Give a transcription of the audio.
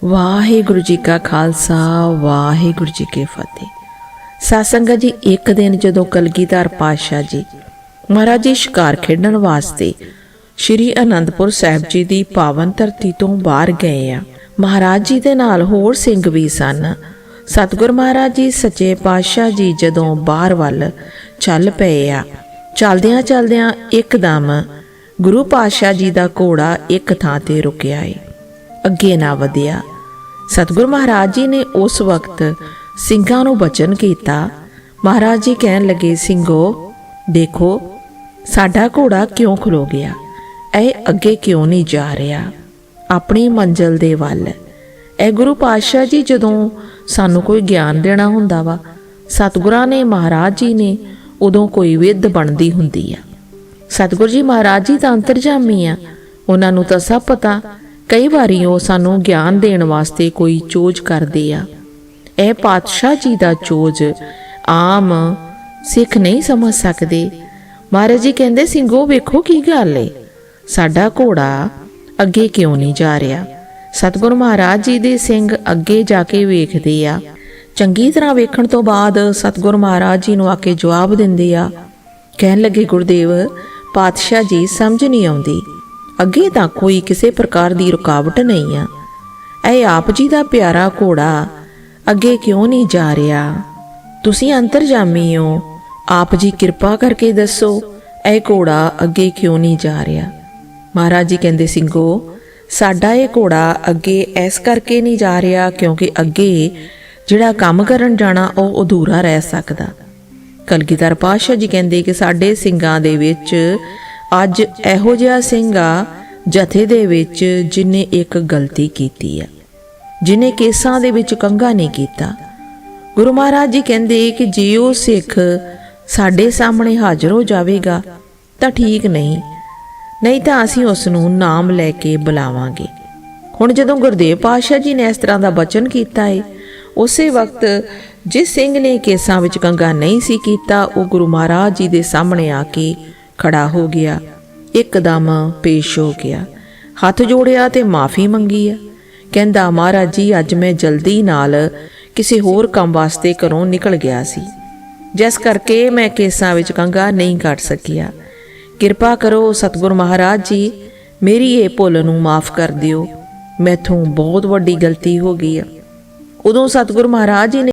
ਵਾਹਿਗੁਰੂ ਜੀ ਕਾ ਖਾਲਸਾ, ਵਾਹਿਗੁਰੂ ਜੀ ਕੀ ਫਤਿਹ। ਸਾਸੰਗਾ ਜੀ, ਇੱਕ ਦਿਨ ਜਦੋਂ ਕਲਗੀਧਰ ਪਾਤਸ਼ਾਹ ਜੀ ਮਹਾਰਾਜ ਜੀ ਸ਼ਿਕਾਰ ਖੇਡਣ ਵਾਸਤੇ ਸ਼੍ਰੀ ਅਨੰਦਪੁਰ ਸਾਹਿਬ ਜੀ ਦੀ ਪਾਵਨ ਧਰਤੀ ਤੋਂ ਬਾਹਰ ਗਏ ਆ, ਮਹਾਰਾਜ ਜੀ ਦੇ ਨਾਲ ਹੋਰ ਸਿੰਘ ਵੀ ਸਨ। ਸਤਿਗੁਰ ਮਹਾਰਾਜ ਜੀ, ਸੱਚੇ ਪਾਤਸ਼ਾਹ ਜੀ ਜਦੋਂ ਬਾਹਰ ਵੱਲ ਚੱਲ ਪਏ ਆ ਚਲਦਿਆਂ ਚਲਦਿਆਂ ਇੱਕਦਮ ਗੁਰੂ ਪਾਤਸ਼ਾਹ ਜੀ ਦਾ ਘੋੜਾ ਇੱਕ ਥਾਂ ਤੇ ਰੁਕਿਆ ਏ। ਅੱਗੇ ਨਾ ਵਧਿਆ। ਸਤਿਗੁਰ ਮਹਾਰਾਜ ਜੀ ਨੇ ਉਸ ਵਕਤ ਸਿੰਘਾਂ ਨੂੰ ਬਚਨ ਕੀਤਾ। ਮਹਾਰਾਜ ਜੀ ਕਹਿਣ ਲੱਗੇ, ਸਿੰਘੋ, ਦੇਖੋ, ਸਾਡਾ ਘੋੜਾ ਕਿਉਂ ਖਲੋ ਗਿਆ? ਇਹ ਅੱਗੇ ਕਿਉਂ ਨਹੀਂ ਜਾ ਰਿਹਾ? ਆਪਣੀ ਮੰਜ਼ਲ ਦੇ ਵੱਲ। ਇਹ ਗੁਰੂ ਪਾਤਸ਼ਾਹ ਜੀ ਜਦੋਂ ਸਾਨੂੰ ਕੋਈ ਗਿਆਨ ਦੇਣਾ ਹੁੰਦਾ ਵਾ, ਸਤਿਗੁਰਾਂ ਨੇ, ਮਹਾਰਾਜ ਜੀ ਨੇ ਉਦੋਂ ਕੋਈ ਵਿਦ ਬਣਦੀ ਹੁੰਦੀ ਆ। ਸਤਿਗੁਰੂ ਜੀ ਮਹਾਰਾਜ ਜੀ ਤਾਂ ਅੰਤਰਜਾਮੀ ਆ। ਉਹਨਾਂ ਨੂੰ ਤਾਂ ਸਭ ਪਤਾ ਕਈ ਵਾਰੀ ਉਹ ਸਾਨੂੰ ਗਿਆਨ ਦੇਣ ਵਾਸਤੇ ਕੋਈ ਚੋਜ ਕਰਦੇ ਆ। ਇਹ ਪਾਤਸ਼ਾਹ ਜੀ ਦਾ ਚੋਜ ਆਮ ਸਿੱਖ ਨਹੀਂ ਸਮਝ ਸਕਦੇ। ਮਹਾਰਾਜ ਜੀ ਕਹਿੰਦੇ ਸਿੰਘੋ ਵੇਖੋ ਕੀ ਗੱਲ ਏ। ਸਾਡਾ ਘੋੜਾ ਅੱਗੇ ਕਿਉਂ ਨਹੀਂ ਜਾ ਰਿਹਾ? ਸਤਿਗੁਰੂ ਮਹਾਰਾਜ ਜੀ ਦੇ ਸਿੰਘ ਅੱਗੇ ਜਾ ਕੇ ਵੇਖਦੇ ਆ। ਚੰਗੀ ਤਰ੍ਹਾਂ ਵੇਖਣ ਤੋਂ ਬਾਅਦ ਸਤਿਗੁਰੂ ਮਹਾਰਾਜ ਜੀ ਨੂੰ ਆ ਕੇ ਜਵਾਬ ਦਿੰਦੇ ਆ। ਕਹਿਣ ਲੱਗੇ, ਗੁਰਦੇਵ, ਪਾਤਸ਼ਾਹ ਜੀ ਸਮਝ ਨਹੀਂ ਆਉਂਦੀ। ਅੱਗੇ ਤਾਂ ਕੋਈ ਕਿਸੇ ਪ੍ਰਕਾਰ ਦੀ ਰੁਕਾਵਟ ਨਹੀਂ ਆ। ਇਹ ਆਪ ਜੀ ਦਾ ਪਿਆਰਾ ਘੋੜਾ ਅੱਗੇ ਕਿਉਂ ਨਹੀਂ ਜਾ ਰਿਹਾ? ਤੁਸੀਂ ਅੰਤਰਜਾਮੀ ਹੋ। ਆਪ ਜੀ ਕਿਰਪਾ ਕਰਕੇ ਦੱਸੋ, ਇਹ ਘੋੜਾ ਅੱਗੇ ਕਿਉਂ ਨਹੀਂ ਜਾ ਰਿਹਾ? ਮਹਾਰਾਜ ਜੀ ਕਹਿੰਦੇ ਸਿੰਘੋ ਸਾਡਾ ਇਹ ਘੋੜਾ ਅੱਗੇ ਐਸ ਕਰਕੇ ਨਹੀਂ ਜਾ ਰਿਹਾ ਕਿਉਂਕਿ ਅੱਗੇ ਜਿਹੜਾ ਕੰਮ ਕਰਨ ਜਾਣਾ, ਉਹ ਅਧੂਰਾ ਰਹਿ ਸਕਦਾ। ਕਲਗੀਧਰ ਪਾਤਸ਼ਾਹ ਜੀ ਕਹਿੰਦੇ ਕਿ ਸਾਡੇ ਸਿੰਘਾਂ ਦੇ ਵਿੱਚ ਅੱਜ ਇਹੋ ਜਿਹਾ ਸਿੰਘ ਆ ਜਥੇ ਦੇ ਵਿੱਚ ਜਿਨੇ ਇੱਕ ਗਲਤੀ ਕੀਤੀ ਆ। ਜਿਨੇ ਕੇਸਾਂ ਦੇ ਵਿੱਚ ਕੰਗਾ ਨਹੀਂ ਕੀਤਾ। ਗੁਰੂ ਮਹਾਰਾਜ ਜੀ ਕਹਿੰਦੇ ਕਿ ਜੇ ਉਹ ਸਿੱਖ ਸਾਡੇ ਸਾਹਮਣੇ ਹਾਜ਼ਰ ਹੋ ਜਾਵੇਗਾ, ਤਾਂ ਠੀਕ ਨਹੀਂ। ਨਹੀਂ ਤਾਂ ਅਸੀਂ ਉਸ ਨੂੰ ਨਾਮ ਲੈ ਕੇ ਬੁਲਾਵਾਂਗੇ। ਹੁਣ ਜਦੋਂ ਗੁਰਦੇਵ ਪਾਤਸ਼ਾਹ ਜੀ ਨੇ ਇਸ ਤਰ੍ਹਾਂ ਦਾ ਬਚਨ ਕੀਤਾ ਹੈ ਉਸੇ ਵਕਤ ਜਿਸ ਸਿੰਘ ਨੇ ਕੇਸਾਂ ਵਿੱਚ ਕੰਗਾ ਨਹੀਂ ਸੀ ਕੀਤਾ, ਉਹ ਗੁਰੂ ਮਹਾਰਾਜ ਜੀ ਦੇ ਸਾਹਮਣੇ ਆ ਕੇ ਖੜਾ ਹੋ ਗਿਆ। ਇੱਕਦਮ ਪੇਸ਼ ਹੋ ਗਿਆ। ਹੱਥ ਜੋੜਿਆ ਤੇ ਮਾਫੀ ਮੰਗੀ ਆ। ਕਹਿੰਦਾ, ਮਹਾਰਾਜ ਜੀ, ਅੱਜ ਮੈਂ ਜਲਦੀ ਨਾਲ ਕਿਸੇ ਹੋਰ ਕੰਮ ਵਾਸਤੇ ਘਰੋਂ ਨਿਕਲ ਗਿਆ ਸੀ। ਜਿਸ ਕਰਕੇ ਮੈਂ ਕੇਸਾਂ ਵਿੱਚ ਕੰਗਾ ਨਹੀਂ ਕੱਢ ਸਕਿਆ। ਕਿਰਪਾ ਕਰੋ ਸਤਿਗੁਰ ਮਹਾਰਾਜ ਜੀ, ਮੇਰੀ ਇਹ ਭੁੱਲ ਨੂੰ ਮਾਫ ਕਰ ਦਿਓ। ਮੈਥੋਂ ਬਹੁਤ ਵੱਡੀ ਗਲਤੀ ਹੋ ਗਈ ਆ। ਉਦੋਂ ਸਤਿਗੁਰ ਮਹਾਰਾਜ ਜੀ ਨੇ